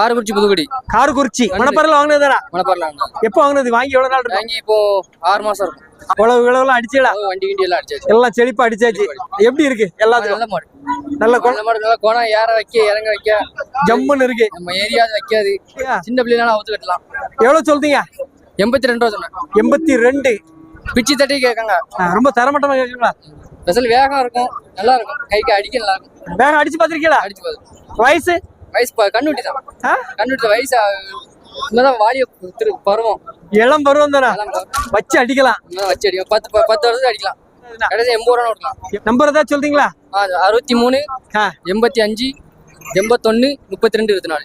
காரக்குறிச்சி புதுக்குடி. காரக்குறிச்சி. மணப்பறையில வாங்கினது தானே மணப்பாறையில் எப்போ வாங்கினது? வாங்கி எவ்வளவு நாள் வாங்கி இப்போ ஆறு மாசம் இருக்கும். உழவு விளவுலாம் அடிச்சுடா. அது வண்டி கிண்டி எல்லாம் அடிச்சாச்சு. எல்லாம் செழிப்பா அடிச்சாச்சு. எப்படி இருக்கு? எல்லாத்துக்கும். நல்ல மாடு. நல்ல கொ- நல்ல மாடு நல்ல கோணம். ஏற வைக்க இறங்க வைக்க. ஜம்முன்னு இருக்கு. நம்ம ஏரியா வைக்காது. சின்ன பிள்ளைலாம் அவுத்து கட்டலாம். எவ்வளவு சொல்றீங்க? எண்பத்தி ரெண்டு ரூபா சொன்னேன். எண்பத்தி ரெண்டு பிச்சு தட்டி கேட்காங்க. ரொம்ப தரமட்டமா கேக்குங்களா ஸ்பெஷல் வேகம் இருக்கும். நல்லா இருக்கும். கைக்கு அடிக்க நல்லா இருக்கும். வேகம் அடிச்சு பாத்திருக்கீங்களா அடிச்சு போகுது வயசு? வயசு கண்ணுட்டி தான்? கண்ணுட்டி வயசு இப்பதான் வாலிய திரு பருவம். இளம் பருவம் தானே. வச்சு அடிக்கலாம். வச்சு அடிக்கும் பத்து பத்து வருஷத்துக்கு அடிக்கலாம். கடைசி எண்பது ரூபா கொடுக்கலாம். நம்பர் ஏதாவது சொல்றீங்களா? அறுபத்தி மூணு. எண்பத்தி அஞ்சு எண்பத்தொன்னு முப்பத்தி ரெண்டு இருபத்தி நாலு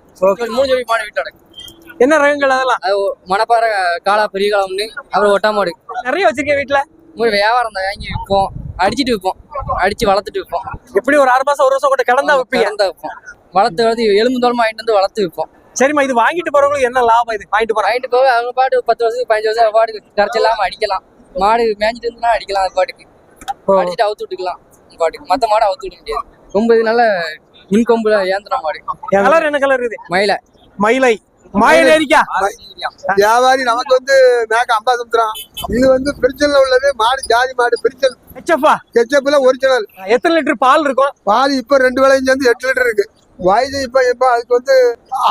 மூணு ஜோடி மாடு வீட்டோட என்ன ரகங்கள் அதெல்லாம்? மணப்பாறை காளா பெரிய காளா ஒன்று அப்புறம் ஒட்டா மாடு. நிறைய வச்சிருக்கேன் வீட்டுல மூணு வியாபாரம் தான். வாங்கி விற்போம். அடிச்சிட்டு விற்போம். அடிச்சு வளர்த்துட்டு விற்போம். எப்படி ஒரு ஆறு மாசம் ஒரு வருஷம் கூட கிடந்தா வைப்பீங்க? கிடந்தா விற்போம். வளர்த்து வளர்த்து எலும்பு தோலமா வாங்கிட்டு வந்து வளர்த்து விற்போம் சரிம்மா இது வாங்கிட்டு போறவங்களுக்கு என்ன லாபம்? இது வாங்கிட்டு போறாங்க வாங்கிட்டு போக அவங்க பாட்டு பத்து வருஷத்துக்கு பதினஞ்சு வருஷம் அவங்க பாட்டுக்கு கரைச்சி இல்லாம அடிக்கலாம். மாடு மேய்ஞ்சிட்டு இருந்தா அடிக்கலாம் அது பாட்டுக்கு. அடிச்சுட்டு அவுத்து விட்டுக்கலாம் பாட்டுக்கு. மத்த மாடு அவுத்து விட முடியாது. இது நல்ல மின் கொம்புல ஏந்திர மாடு கலர் என்ன கலர் இது மயில. மயிலை. மாயலேரிக்கா வியாபாரி நமக்கு வந்து மேக்க அம்பாசமுத்திரம் இது வந்து பிரிச்சல்ல உள்ளது மாடு ஜாதி மாடு பிரிச்சல். ஹெச்எஃப்பா கெச்சப்ல ஒரிஜினல் எத்தனை லிட்டர் பால் இருக்கும்? பால் இப்ப ரெண்டு விலையும் சேர்ந்து எட்டு லிட்டர் இருக்கு. வயசு இப்ப இப்ப அதுக்கு வந்து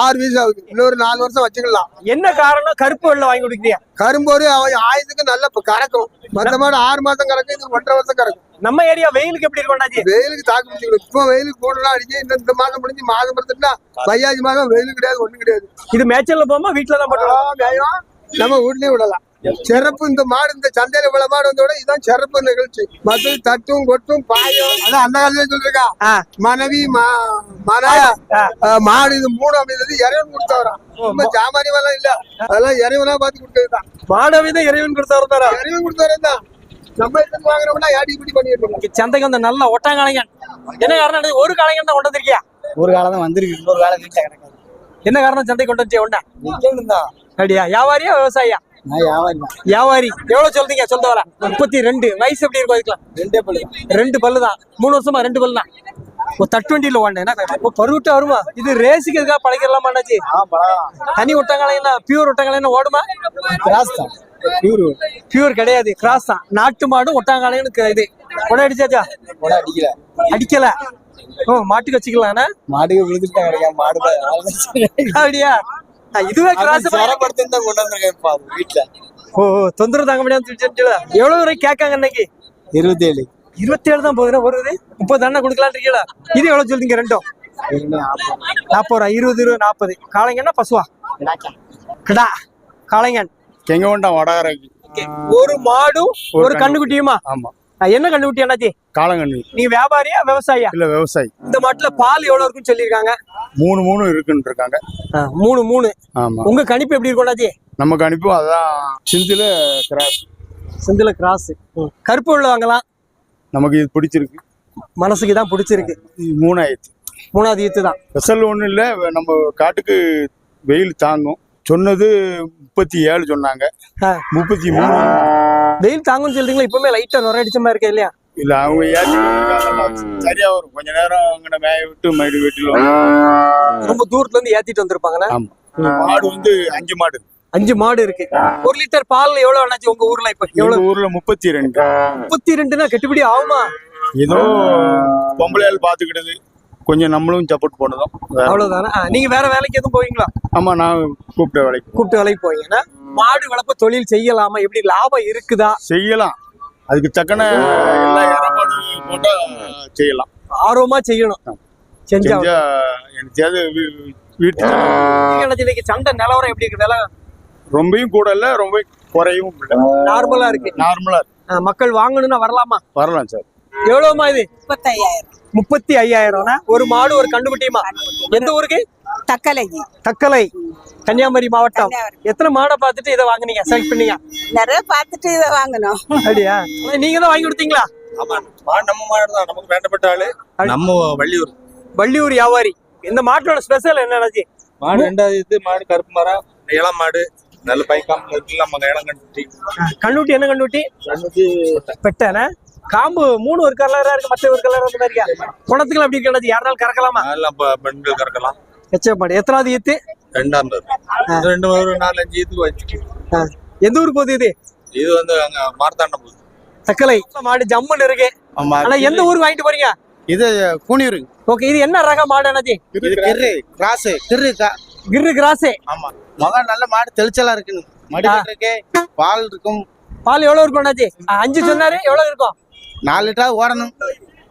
ஆறு வயசு ஆகுது. இன்னொரு நாலு வருஷம் வச்சுக்கலாம். என்ன காரணம்? கருப்பு வெள்ளை வாங்கி கொடுக்குறியா? கரும்போரு அவன் ஆயுதுக்கு நல்ல கறக்கும். மாடு ஆறு மாசம் கறக்கும் இது ஒன்றரை வருஷம் கறக்கும். நம்ம ஏரியா வெயிலுக்கு எப்படி இருக்கும் வெயிலுக்கு தாக்கு பிடிச்சிக்கணும் இப்ப வெயிலுக்கு போடலாம் அடிச்சு இந்த இந்த மாசம் முடிஞ்சு மாதம் பிறந்துட்டா வையாஜி மாதம் வெயில் கிடையாது ஒண்ணும் கிடையாது. இது மேய்ச்சல்ல போமா வீட்டுல தான் மேயும். நம்ம வீட்லயே விடலாம். சிறப்பு இந்த மாடு இந்த சந்தையில இவ்வளவு மாடு வந்தோட இதுதான் சிறப்பு நிகழ்ச்சி. மற்றது தட்டும் கொட்டும் பாயும். அதான் அந்த காலத்துல சொல்லிருக்கா. ஆ. மனைவி மாடு இது மூணு அமைந்தது இறைவன் கொடுத்தவரான் ரொம்ப ஜாமானியெல்லாம் இல்ல. அதெல்லாம் இறைவனா பார்த்து கொடுத்ததுதான். மாடவே தான் இறைவன் கொடுத்தவரு தாரா இறைவன் கொடுத்தவரே தான் நம்ம எடுத்து வாங்குறோம்னா யாடி இப்படி பண்ணிட்டு இருக்கோம் சந்தைக்கு வந்த நல்ல ஒட்டாங்கலைஞன் என்ன காரணம்? ஒரு காலைஞன் தான் கொண்டு வந்திருக்கியா ஒரு காலம் தான் வந்திருக்கு. இன்னொரு காலம் என்ன காரணம் சந்தை கொண்டு வந்தியா ஒண்ணா விற்கணும் தான் அப்படியா? வியாபாரியா விவசாயியா? வியாபாரி எவ்வளவு சொல்றீங்க? சொல்ல வர முப்பத்தி ரெண்டு வயசு எப்படி இருக்கும் அதுக்கெல்லாம்? ரெண்டே பள்ளி ரெண்டு பல்லு தான். மூணு வருஷமா ரெண்டு பல்லு தான். ஒரு தட்டுவண்டியில ஓடனேன். பருவிட்டா வருமா? இது ரேஸுக்கு எதுக்காக பழகிடலாமா அண்ணாச்சி? தனி ஒட்டங்களை என்ன பியூர் ஒட்டங்களை என்ன ஓடுமா? கிராஸ் தான். பியூர் பியூர் கிடையாது. கிராஸ் தான். நாட்டு மாடு ஒட்டாங்கலைன்னு இது. உட அடிச்சாச்சா அடிக்கல. அடிக்கல. ஓ மாட்டுக்கு வச்சுக்கலாம்னா மாட்டுக்கு விழுந்துட்டு தான் கிடைக்காம மாடு அப்படியா? இதுவே கிராஸ் சிரமப்படுத்தி தான் கொண்டு வந்திருக்கேன் வீட்டில் ஓ தொந்தரவு தாங்க முடியாம சொல்லிட்டு எவ்வளவு வரை கேட்காங்க இன்னைக்கு? இருபத்தேழு. இருபத்தி ஏழு தான் போகுதுன்னா வருது முப்பது அண்ணா கொடுக்கலான்னு இருக்கீங்களா? இது எவ்வளவு சொல்றீங்க ரெண்டும்? நாற்பது. ரூபா இருபது இருபது நாற்பது. காளைங்கன்னா பசுவா? கிடா. காளைங்கன் எங்க உண்டா வடகரைக்கு ஒரு மாடும் ஒரு கண்ணுக்குட்டியுமா? ஆமா. என்ன கண்ணுக்குட்டி அண்ணாச்சி? காலங்கண்ணி நீ வியாபாரியா விவசாயியா? இல்ல விவசாயி. இந்த மாட்டுல பால் எவ்வளவு இருக்குன்னு சொல்லியிருக்காங்க? மூணு மூணு இருக்குன்னு இருக்காங்க. மூணு மூணு. ஆமா. உங்க கணிப்பு எப்படி இருக்கும் அண்ணாச்சி? நமக்கு அனுப்பும் அதான் சிந்தில கிராஸ். செந்தில கிராஸ். கருப்பு உள்ள வாங்கலாம். நமக்கு இது பிடிச்சிருக்கு. மனசுக்கு தான் பிடிச்சிருக்கு. மூணாயிரத்து. மூணாவது ஈத்து தான். ஸ்பெஷல் ஒன்றும் இல்லை நம்ம காட்டுக்கு வெயில் தாங்கும். சொன்னது முப்பத்தி ஏழு சொன்னாங்க. முப்பத்தி மூணு. வெயில் தாங்கும்னு சொல்றீங்களா? இப்பவுமே லைட்டா நுர அடிச்ச மாதிரி இருக்கா இல்லையா? இல்ல அவங்க சரியா வரும். கொஞ்ச நேரம் அங்கே மேய விட்டு மறுபடி வீட்டில் ரொம்ப தூரத்துல இருந்து ஏத்திட்டு வந்திருப்பாங்கண்ணா மாடு வந்து அஞ்சு மாடு. அஞ்சு மாடு இருக்கு. ஒரு லிட்டர் பால் எவ்வளவு அண்ணாச்சி உங்க ஊர்ல இப்ப? எவ்வளவு? ஊர்ல முப்பத்தி ரெண்டு. முப்பத்தி ரெண்டுனா கெட்டுப்படி ஆகுமா? ஏதோ பொம்பளையால் பார்த்துக்கிட்டது கொஞ்சம் நம்மளும் சப்போர்ட் பண்ணதும் அவ்வளவுதானே? ஆ, நீங்க வேற வேலைக்கு எதுவும் போவீங்களா? ஆமா நான் கூப்பிட்ட வேலைக்கு கூப்பிட்டு வேலைக்கு போவீங்கன்னா மாடு வளர்ப்பு தொழில் செய்யலாமா? எப்படி லாபம் இருக்குதா? செய்யலாம். அதுக்கு தக்கன எல்லா ஏற்பாடு செய்யலாம். ஆர்வமா செய்யணும். செஞ்சா செஞ்சா எனக்கு தேவை வீ- வீட்டு நீங்க என்ன இன்னைக்கு சண்டை நிலவரம் எப்படி இருக்கு? விலை ரொம்பவும் கூட இல்ல ரொம்ப குறையவும் இல்லை. நார்மலா இருக்கு. நார்மலா இருக்கு. ஆ, மக்கள் வாங்கணும்னா வரலாமா? வரலாம் சார். எவ்வளவுமா இது? முப்பத்தையாயிரம். முப்பத்தி ஐயாயிரம்னா ஒரு மாடு ஒரு கண்டுபிட்டியுமா எந்த ஊருக்கு? தக்கலைக்கு தக்கலை. கன்னியாகுமரி மாவட்டம். எத்தனை மாடை பார்த்துட்டு இதை வாங்குனீங்க? செலக்ட் பண்ணீங்க? நிறைய பார்த்துட்டு இதை வாங்கணும் அப்படியா? நீங்க தான் வாங்கி கொடுத்தீங்களா? ஆமா மாடு நம்ம மாடு தான். நமக்கு வேண்டப்பட்ட ஆளு. நம்ம வள்ளியூர். வள்ளியூர் வியாபாரி. இந்த மாட்டோட ஸ்பெஷல் என்னன்னாச்சு மாடு ரெண்டாவது இது மாடு கருப்பு மரம் இளம் மாடு நல்ல பைக்காம இருக்குல்ல நம்ம இளம் கண்டுட்டி கண்ணுட்டி என்ன கண்ணுட்டி பெட்டன காம்பு மூணு ஒரு கலரா இருக்கு மற்ற ஒரு கலர் அந்த மாதிரியா குணத்துக்கு அப்படி இருக்கிறது யாருனாலும் கறக்கலாமா? பெண்கள் கறக்கலாம். எச்ச மாடு எத்தனாவது ஈத்து? ரெண்டாம் ரெண்டு ஒரு நாலஞ்சு இதுக்கு வச்சு ஆ. எந்த ஊருக்கு போகுது இது? இது வந்து அங்க மார்த்தாண்டம் போகுது. தக்கலை. மாடு ஜம்முன்னு இருக்கு. ஆமா. ஆனா எந்த ஊருக்கு வாங்கிட்டு போறீங்க? இது கூனியூர். ஓகே இது என்ன ரக மாடு இது கிரு கிராஸ் கிரு கா- கிரு கிராஸே ஆமா. முகம் நல்ல மாடு தெளிச்சலா இருக்கு மடி இருக்கு பால் இருக்கும். பால் எவ்வளவு இருக்கும் அண்ணாச்சி? ஆ, அஞ்சு சொன்னாரு எவ்வளவு இருக்கும்? நாலு லிட்டர் ஓடணும்.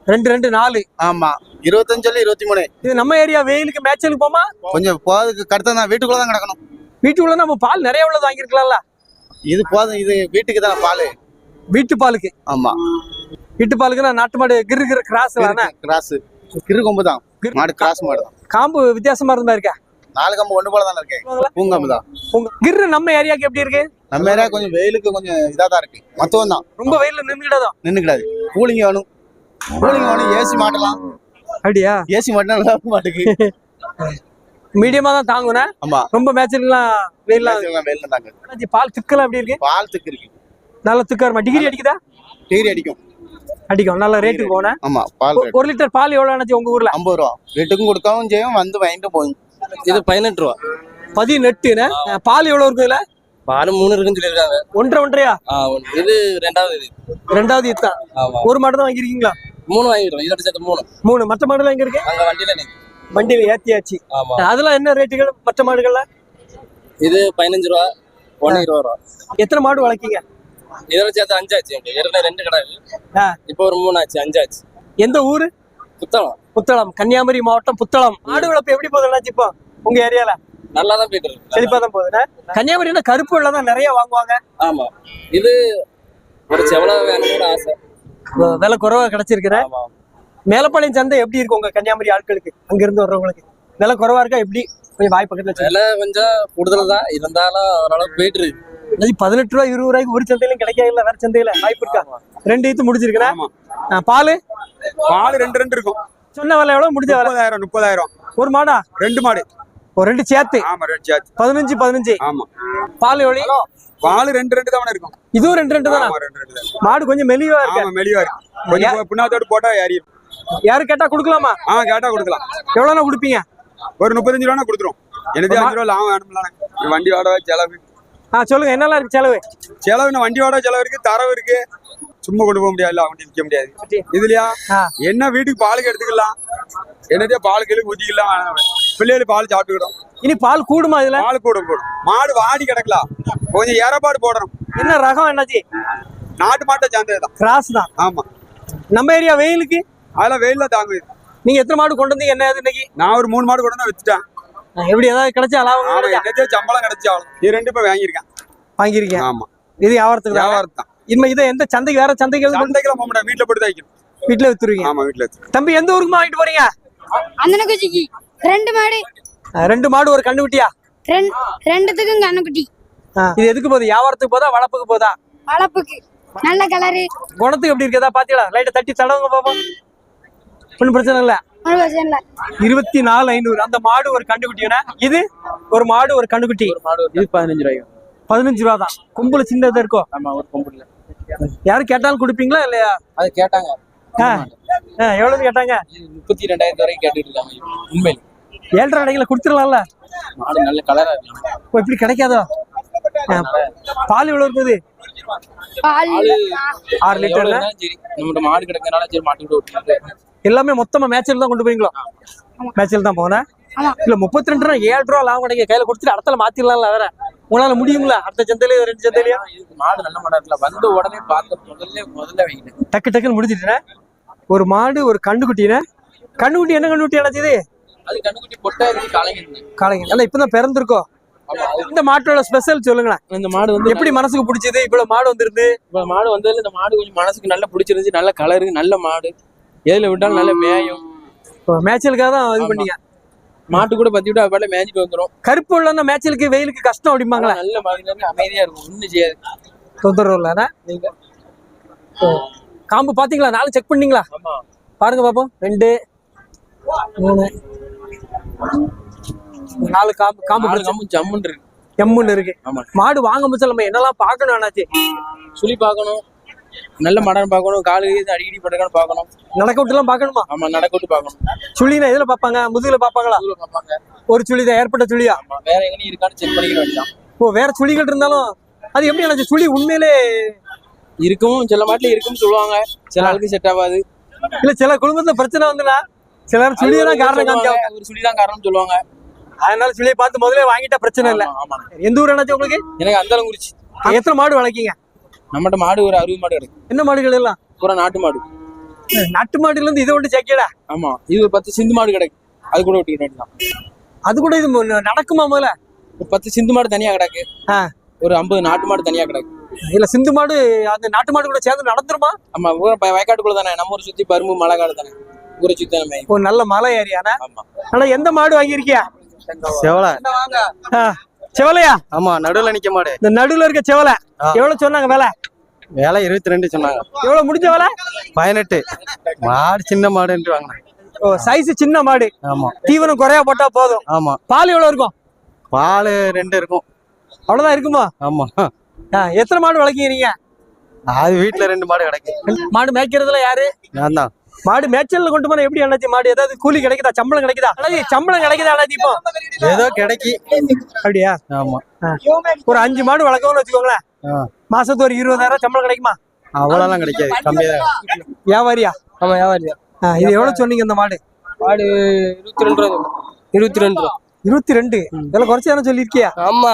ரெண்டு ரெண்டு நாலு. ஆமா. இருபத்தஞ்சு சொல்லி இருபத்தி மூணு. இது நம்ம ஏரியா வெயிலுக்கு மேட்சலுக்கு போமா கொஞ்சம் போறதுக்கு கடுத்த தான் வீட்டுக்குள்ள தான் கிடக்கணும். வீட்டுக்குள்ள நம்ம பால் நிறைய உள்ளது வாங்கியிருக்கலாம்ல? இது போதும் இது வீட்டுக்கு தான் பால்? வீட்டு பாலுக்கு. ஆமா. வீட்டு பாலுக்கு நான் நாட்டு மாடு கிரு கிரு கிராஸ் கிராஸ். கிரு கொம்பு தான் மாடு கிராஸ் மாடு தான் காம்பு வித்தியாசமா இருந்தா இருக்கா? நாலு கம்பு ஒண்ணு போல தான் இருக்கு? பூங்கம்பு தான். உங்க கிரு நம்ம ஏரியாக்கு எப்படி இருக்கு? நம்ம ஏரியா கொஞ்சம் வெயிலுக்கு கொஞ்சம் இதா தான் இருக்கு. மொத்தம் தான். ரொம்ப வெயில்ல நின்றுக்கிட்டதும் நின்னுக்கிடாது. கூலிங் வேணும். கூலிங் வேணும். ஏசி மாட்டலாம். அப்படியா? ஏசி மாட்டினா நல்லா இருக்க மாட்டுக்கு மீடியமா தான் தாங்குனேன் ஆமா. ரொம்ப மேட்சலுக்குலாம் வெயில்லாம் வெயில தாங்க. அண்ணாச்சி, பால் திக்கலாம் எப்படி இருக்கு? பால் திக்கு இருக்கு. நல்லா திக்கா வருமா டிகிரி அடிக்குதா? டிகிரி அடிக்கும். அடிக்கும். நல்ல ரேட்டுக்கு போனேன் ஆமா பால் ஒரு லிட்டர் பால் எவ்வளவு அண்ணாச்சி உங்க ஊர்ல? ஐம்பது ரூபா. வீட்டுக்கும் கொடுக்கவும் செய்யும். வந்து வாங்கிட்டு போகும். இது பதினெட்டு ரூபா. பதினெட்டுன்னு பால் எவ்வளவு இருக்கு இதுல? பால் மூணு இருக்குன்னு சொல்லியிருக்காங்க. ஒன்றரை ஒன்றையா. இது ரெண்டாவது இது. ரெண்டாவது இதுதான் ஒரு மாடு தான் வாங்கிருக்கீங்களா மூணு வாங்கிடுறோம் இதோட சேர்த்து மூணு. மூணு. மற்ற மாடுலாம் எங்க இருக்கு? அங்க வண்டியில நிக்கு. வண்டியில அதெல்லாம் என்ன ரேட்டுகள் மற்ற மாடுகள்ல? இது பதினஞ்சு ரூபா ஒன்று இருபது ரூபா. எத்தனை மாடு வளர்க்கீங்க? இதோட சேர்த்து அஞ்சாச்சு. ஏற்கனவே ரெண்டு கடை. இப்போ ஒரு மூணு ஆச்சு அஞ்சாச்சு. எந்த ஊரு? புத்தகம் புத்தளம் கன்னியாகுமரி மாவட்டம் புத்தளம். மாடு வளர்ப்பு எப்படி போகுது அண்ணாச்சி இப்போ? உங்க ஏரியால? நல்லா தான் போயிட்டு இருக்கு. செழிப்பா தான் போகுதுண்ணே? கன்னியாகுமரினா கருப்பு வெள்ளம் தான் நிறைய வாங்குவாங்க? ஆமா. இது ஒரு செவல வேணும்னு ஆசை. விலை குறைவா கிடைச்சிருக்கிறேன் ஆமா. மேலப்பாளையம் சந்தை எப்படி இருக்கும் உங்க கன்னியாகுமரி ஆட்களுக்கு? அங்க இருந்து வர்றவங்களுக்கு. விலை குறைவா இருக்கா எப்படி? கொஞ்சம் வாய் பக்கத்துல விலை கொஞ்சம் கூடுதல் தான். இருந்தாலும் ஓரளவுக்கு போயிட்டு இருக்கு. பதினெட்டு ரூபா இருபது ரூபாய்க்கு ஒரு சந்தையிலும் கிடைக்கவே இல்லை. வேற சந்தையில வாய்ப்பு இருக்கா? ரெண்டு ஈத்து முடிச்சிருக்கிறேன் பால்? பால் ரெண்டு ரெண்டு இருக்கும். சொன்ன விலை எவ்வளவு? முடிஞ்ச விலை. முப்பதாயிரம் முப்பதாயிரம். ஒரு மாடா? ரெண்டு மாடு. ஒரு ரெண்டு சேர்த்து. ஆமா ரெண்டு சாச்சு பதினஞ்சு பதினஞ்சு. ஆமா. பால் எவ்வளோ பால் ரெண்டு ரெண்டு தான் இருக்கும். இதுவும் ரெண்டு ரெண்டு தானா? ரெண்டு ரெண்டு தான். மாடு கொஞ்சம் மெலிவா இருக்கு. ஆமா மெலிவா இருக்கு. கொஞ்சம் பின்னாத்தோடு போட்டா ஏறியும் யாரு கேட்டா கொடுக்கலாமா? ஆ கேட்டா கொடுக்கலாம். எவ்வளவுனா கொடுப்பீங்க? ஒரு முப்பத்தஞ்சு ரூபா கொடுத்துரும். எனக்கு அஞ்சு ரூபா லாபம் வேணும்ல வண்டி வாடகை செலவு. ஆ சொல்லுங்க என்னெல்லாம் இருக்கு செலவு? செலவு வண்டி வாடகை செலவு இருக்கு தரவு இருக்கு. சும்மா கொண்டு போக முடியாது வண்டி விற்க முடியாது. இதுலயா. என்ன வீட்டுக்கு பாலுக்கு எடுத்துக்கலாம் என்னதே பால் கீழே ஊத்திக்கலாம் பிள்ளைகள் பால் சாப்பிட்டுக்கிடும். இனி பால் கூடுமா இதுல? பால் கூட போடும் மாடு வாடி கிடக்கலாம். கொஞ்சம் ஏறப்பாடு போடணும். என்ன ரகம் என்னாச்சு? நாட்டு மாட்டை சார்ந்ததுதான் கிராஸ் தான். ஆமா. நம்ம ஏரியா வெயிலுக்கு? அதெல்லாம் வெயில்ல தாங்குது. நீங்க எத்தனை மாடு கொண்டு வந்தீங்க? என்ன இன்னைக்கு? நான் ஒரு மூணு மாடு கொண்டு வந்து வச்சுட்டேன் எப்படி ஏதாவது கிடைச்சா லாபம்? என்னதே சம்பளம் கிடைச்சி இது ரெண்டு இப்ப வாங்கியிருக்கேன். வாங்கியிருக்கேன். ஆமா. இது வியாபாரத்துக்கு தான். வியாபாரம் தான். இனிமே இதை எந்த சந்தைக்கு வேற சந்தைக்கு சந்தைக்கெல்லாம் போக வீட்டுல போட்டு தான் வைக்கணும் வீட்டுல வித்துருவீங்க. ஆமா வீட்டுல தம்பி எந்த ஊருக்கு வாங்கிட்டு போறீங்க? அந்தனக்குச்சிக்கு ரெண்டு மாடு. ரெண்டு மாடு ஒரு கண்டுக்குட்டியா ரெண்டு ரெண்டுத்துக்கும் கண்ணுக்குட்டி இது எதுக்கு போகுது? வியாபாரத்துக்கு போதா வளர்ப்புக்கு போதா? வளர்ப்புக்கு. நல்ல கலரு குணத்துக்கு எப்படி இருக்கதா? பாத்தீங்களா? லைட்டை தட்டி தடவுங்க பாப்போம். ஒன்றும் பிரச்சனை இல்ல. இருபத்தி நாலு ஐநூறு. அந்த மாடு ஒரு கண்டுக்குட்டினா இது ஒரு மாடு ஒரு கண்டுக்குட்டி இது பதினஞ்சு ரூபாய்க்கு பதினஞ்சு ரூபா தான் கும்பல சின்னதா இருக்கும் ஆமா ஒரு கொம்புல. யாரும் கேட்டாலும் கொடுப்பீங்களா இல்லையா? அது கேட்டாங்க. எவ்வளவுன்னு கேட்டாங்க? முப்பத்தி ரெண்டாயிரத்து வரைக்கும் கேட்டுட்டு இருக்காங்க உண்மையில். ஏழரை அடைகளை கொடுத்துடலாம்ல? மாடு நல்ல கலரா இருக்கு. ஓ, இப்படி கிடைக்காதோ? பால் எவ்வளவு இருக்குது? பால். ஆறு எவ்வளவு சரி நம்மகிட்ட மாடு கிடைக்கிறனால சரி மாட்டு எல்லாமே மொத்தமா மேட்சில் தான் கொண்டு போவீங்களோ? மேட்சில் தான் போனேன். இல்ல முப்பத்தி ரெண்டு ரூபா ஏழு ரூபா லாபம் கிடைக்க கையில கொடுத்துட்டு அடுத்த மாத்திரலாம்ல வேற. உங்களால முடியுங்களா? அடுத்த சந்தையில ரெண்டு சந்தையிலயா? மாடு நல்ல மாடா இருக்குல்ல. வந்து உடனே பார்த்து முதல்ல முதல்ல வைக்கணும் டக்கு டக்குன்னு முடிச்சிட்டேன் ஒரு மாடு ஒரு கண்டுக்குட்டினே கண்டுக்குட்டி என்ன கண்டுக்குட்டி அழைச்சது அது கண்ணுக்குட்டி பொட்டா இருக்கு காலைங்க காளைங்க. எல்லாம் இப்பதான் பிறந்திருக்கோம் இந்த மாட்டோட ஸ்பெஷல் சொல்லுங்களேன். இந்த மாடு வந்து எப்படி மனசுக்கு பிடிச்சது? இவ்வளவு மாடு வந்திருந்து. இப்ப மாடு வந்ததுல இந்த மாடு கொஞ்சம் மனசுக்கு நல்லா பிடிச்சிருந்துச்சு. நல்ல கலரு நல்ல மாடு. எதுல விட்டாலும் நல்ல மேயும். மேட்சலுக்காக தான் இது. பண்ணீங்க. மாட்டு கூட பத்தி விட்டு அது மேய்ஞ்சிட்டு வந்துரும். கருப்பு உள்ள மேட்சலுக்கு வெயிலுக்கு கஷ்டம் அப்படிம்பாங்களே? நல்ல மாடு அமைதியா இருக்கும். ஒண்ணும் செய்யாது. தொந்தரவு நீங்க? காம்பு பாத்தீங்களா? நாலு செக் பண்ணீங்களா? ஆமா. பாருங்க பாப்போம். ரெண்டு மூணு. நாலு காம்பு காம்பு. கம்பு ஜம்முன்னு இருக்கு. எம்முன்னு இருக்கு. ஆமா. மாடு வாங்க முடிச்சா நம்ம என்னெல்லாம் பார்க்கணும் அண்ணாச்சி? சுழி பார்க்கணும். நல்ல மடம் பார்க்கணும் காலு அடிக்கடி படுக்கான்னு பார்க்கணும். நடக்க விட்டுலாம் பார்க்கணுமா? ஆமா நடக்க விட்டு பார்க்கணும். சுழினா எதுல பார்ப்பாங்க? முதுகுல பார்ப்பாங்களா? அதுல பார்ப்பாங்க. ஒரு சுழி தான் ஏற்பட்ட சுழியா? வேற எங்கேயும் இருக்கான்னு செக் பண்ணிக்க வேண்டியதான் ஓ வேற சுழிகள் இருந்தாலும் அது எப்படி எனக்கு சுழி உண்மையிலே இருக்கும் சில மாட்டுல இருக்கும்னு சொல்லுவாங்க. சில ஆளுக்கு செட் ஆகாது. இல்ல சில குடும்பத்துல பிரச்சனை வந்துனா சிலர் சுழியை தான் காரணம் காமிக்காங்க ஒரு சுழி தான் காரணம் சொல்லுவாங்க. அதனால சுழியை பார்த்து முதல்ல வாங்கிட்டா பிரச்சனை இல்ல. எந்த ஊர் என்னாச்சு உங்களுக்கு? எனக்கு அந்த குறிச்சு எத்தனை மாடு வளர்க்கீங்க? நம்மகிட்ட மாடு ஒரு அறுபது மாடு கிடைக்கும் என்ன மாடுகள் எல்லாம்? பூரா நாட்டு மாடு. நாட்டு மாடுல இருந்து இதை ஒன்று சேர்க்கடா ஆமா இது ஒரு பத்து சிந்து மாடு கிடைக்கும் அது கூட விட்டுக்கிட்ட வேண்டியதான் அது கூட இது நடக்குமா முதல்ல? ஒரு பத்து சிந்து மாடு தனியா கிடக்கு. ஒரு ஐம்பது நாட்டு மாடு தனியா கிடக்கு. இல்ல சிந்து மாடு அந்த நாட்டு மாடு கூட சேர்ந்து நடந்துருமா? ஆமா ஊரை வயக்காட்டுக்குள்ள தானே. நம்ம ஊரை சுத்தி பரும்பு மழை காடு தானே. ஊரை சுத்தி தானே. ஒரு நல்ல மலை ஏரியானா ஆமா. ஆனா எந்த மாடு வாங்கியிருக்கியா? செவலை. செவலையா? ஆமா நடுவுல நிக்க மாடு. இந்த நடுவுல இருக்க செவலை. எவ்வளவு சொன்னாங்க விலை? வேலை இருபத்தி ரெண்டு சொன்னாங்க. எவ்வளவு முடிஞ்ச விலை? பதினெட்டு. மாடு சின்ன மாடுன்ட்டு வாங்கினேன். ஓ சைஸ் சின்ன மாடு. ஆமா. தீவனம் குறையா போட்டா போதும். ஆமா. பால் எவ்வளவு இருக்கும்? பால் ரெண்டு இருக்கும். அவ்வளவுதான் இருக்குமா? ஆமா. எத்தனை மாடு வளர்க்கீங்க அது வீட்டுல ரெண்டு மாடு கிடைக்கும். மாடு மேய்க்கிறதுல யாரு? நான் தான். மாடு மேய்ச்சல்ல கொண்டு போனா எப்படி அண்ணாச்சி? மாடு ஏதாவது கூலி கிடைக்குதா? சம்பளம் கிடைக்குதா? அண்ணாச்சி சம்பளம் கிடைக்குதா அண்ணாச்சி இப்போ? ஏதோ கிடைக்கி. அப்படியா? ஆமா. ஒரு அஞ்சு மாடு வளர்க்கணும்னு வச்சுக்கோங்களேன். மாசத்துக்கு ஒரு இருபதாயிரம் சம்பளம் கிடைக்குமா? அவ்வளோலாம் கிடைக்காது. கம்மியா தான் வியாபாரியா? ஆமா வியாபாரியா. இது எவ்வளவு சொன்னீங்க இந்த மாடு? மாடு இருபத்தி ரெண்டு ரூபா இருபத்தி ரெண்டு ரூபா. இருபத்தி ரெண்டு இதெல்லாம் குறைச்சி தானே சொல்லியிருக்கியா? ஆமா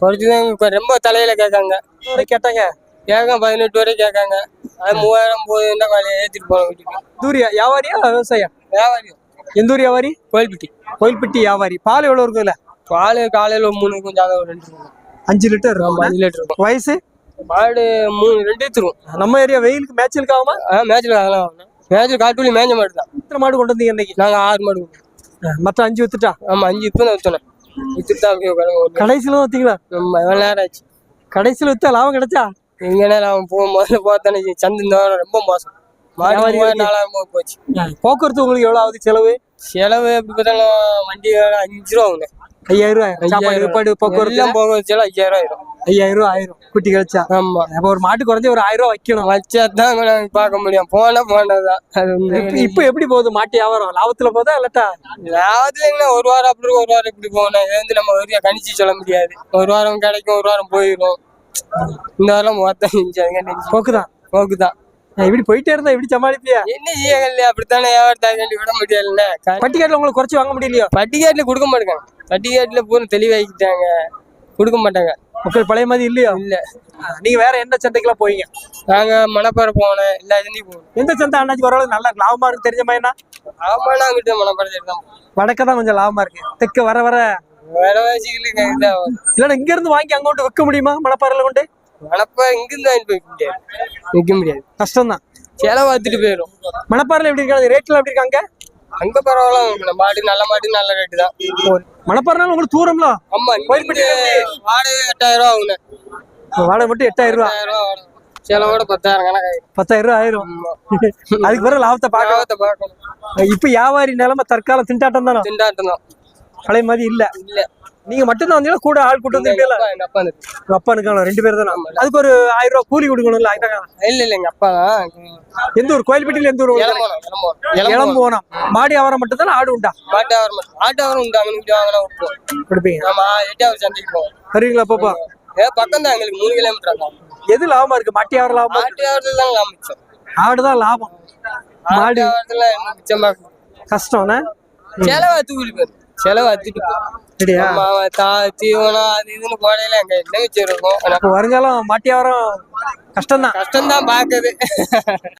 குறைச்சுதான் ரொம்ப தலையில கேட்காங்க. கேட்டாங்க? கேட்க பதினெட்டு வரை கேட்காங்க. அது மூவாயிரம் காலையில ஏத்திட்டு போன வீட்டுக்கு. தூரியா வியாபாரியா விவசாயம் வியாபாரி. எந்த ஊர் வியாபாரி? கோயில்பட்டி. கோயில்பட்டி வியாபாரி. பால் எவ்வளவு இருக்குல்ல பால் காலையில மூணு கொஞ்சம் ரெண்டு. அஞ்சு லிட்டர். அஞ்சு லிட்டர். வயசு? மாடு மூணு ரெண்டு எடுத்துரும் நம்ம ஏரியா வெயிலுக்கு மேய்ச்சலுக்கு ஆகுமா மேட்ச்ல வாங்கணும் மேட்ச்ல காட்டுவலி மேஞ்ச மாடு தான். எத்தனை மாடு கொண்டு வந்தீங்க இன்னைக்கு? நாங்க ஆறு மாடு மத்த அஞ்சு வித்துட்டா? ஆமா அஞ்சு இப்போ தான் வித்தோம். வித்துட்டு தான். கடைசியில வித்தீங்களா? நம்ம எவ்வளோ நேரம் ஆச்சு. கடைசியில வித்தா லாபம் கிடைச்சா? எங்க நேரம் போகும் முதல்ல பார்த்தானே சந்தை ரொம்ப மோசம். மாடு நாலாயிரம் போச்சு. போக்குவரத்து உங்களுக்கு எவ்வளவு ஆகுது செலவு? செலவு எப்படி பார்த்தாலும் வண்டி அஞ்சு ரூபா ஆகுங்க. ஐயாயிரம் ரூபாய். ஐயாயிரம் போக்குவரத்து. எல்லாம் போக வச்சாலும் ஐயாயிரம் ஆயிரும். ஐயாயிரம் ரூபாய் ஆயிரும். குட்டி கழிச்சா ஆமா. அப்ப ஒரு மாட்டு குறைஞ்சு ஒரு ஆயிரம் ரூபாய் வைக்கணும். வச்சா தான் பார்க்க முடியும். போனா போனதுதான். அது இப்ப- எப்படி போகுது மாட்டு வியாபாரம்? லாபத்துல போதா இல்லாட்டா? அதாவது என்ன ஒரு வாரம் அப்படி ஒரு வாரம் இப்படி போகணும் இது வந்து நம்ம வரியா கணிச்சு சொல்ல முடியாது. ஒரு வாரம் கிடைக்கும் ஒரு வாரம் போயிடும் இந்த வாரம் மொத்தம் போக்குதான். போக்குதான். இப்படி போயிட்டே இருந்தா இப்படி சமாளிப்பியா? என்ன செய்யல அப்படித்தானே விட முடியல பட்டிக்காட்டுல உங்களுக்கு குறைச்சு வாங்க முடியலையோ? பட்டிக்காட்டுல கொடுக்க மாட்டாங்க. பட்டிக்காட்டுல பூரா தெளிவாக்கிட்டாங்க. கொடுக்க மாட்டாங்க. மக்கள் பழைய மாதிரி இல்லையோ? இல்ல. ஆ, நீங்க வேற எந்த சந்தைக்கெல்லாம் போவீங்க? நாங்க மணப்பாறை போனோம் எல்லா இதுலயும் போனோம் எந்த சந்தை அண்ணாச்சி ஓரளவுக்கு நல்லா லாபமா இருக்கு தெரிஞ்ச மாதிரினா ஆமா நாங்கிட்ட மணப்பாறை தான். வடக்க தான் கொஞ்சம் லாபமா இருக்கு. தெற்க வர வர. வயசுகளுக்கு இதான் இல்லைன்னா இங்க இருந்து வாங்கி அங்க கொண்டு விற்க முடியுமா? மணப்பாறையில கொண்டு? மணப்பாறை இங்கிருந்து வாங்கிட்டு போய் முடியாது. விற்க முடியாது. கஷ்டம் தான் செலவு பார்த்துட்டு போயிடும் மணப்பாறையில எப்படி இருக்காங்க? ரேட்ல எப்படி இருக்காங்க? அங்க பரவாயில்ல மாடு நல்ல மாடு நல்ல ரேட்டு தான். மணப்பாறைனால உங்களுக்கு தூரம்ல? ஆமா கோயில்பட்டி வாடகை எட்டாயிரம் ரூபா ஆகுங்க வாடகை மட்டும் எட்டாயிரம் ரூபா. எட்டாயிரம் ரூபா வாடகை. செலவோட பத்தாயிரம் கணக்காயிரும் பத்தாயிரம் ரூபா ஆயிரும். அதுக்கு பிறகு லாபத்தை பார்க்கலாம் லாபத்தை பார்க்கணும். இப்ப வியாபாரி நிலைமை தற்காலம் திண்டாட்டம் தானே? திண்டாட்டம் தான். பழைய மாதிரி இல்ல. இல்ல. நீங்க மட்டும்தான் வந்தீங்களா? கூட ஆள் கூட்டு எங்க வந்தீங்களா அப்பா எங்க அப்பா இருக்கு. உங்க அப்பா இருக்காங்க ரெண்டு பேர் தானே? அதுக்கு ஒரு ஆயிரம் ரூபாய் கூலி கொடுக்கணும்ல அதுக்காக இல்ல இல்ல எங்க அப்பா தான். எந்த ஒரு கோயில்பட்டியில எந்த இளம்போனம் இளம் போனோம் மாடி வியாபாரம் மட்டும் தானே ஆடு உண்டா? மாட்டு மட்டும். மாட்டு வியாபாரம் உண்டு வாங்கினா விற்போம் கொடுப்பீங்க. நம்ம எட்டாவது சந்தைக்கு போவோம். வருவீங்களா பாப்பா ஏ பக்கம் தான் எங்களுக்கு மூணு கிலோமீட்டர் தான். எது லாபமா இருக்கு? மாட்டி வியாபாரம் லாபமா மாட்டு வியாபாரத்துல தான் மிச்சம். ஆடுதான் லாபம். மாடு. கஷ்டம்னா செலவு அத்துக்கிட்டு போயிடும் செலவு அத்துட்டு ஆமா, தா தீவனம் அது இதுன்னு போடையில அங்க என்ன இப்போ வருங்காலம் மாட்டி வியாபாரம் கஷ்டம் தான் கஷ்டம் தான் பாக்குது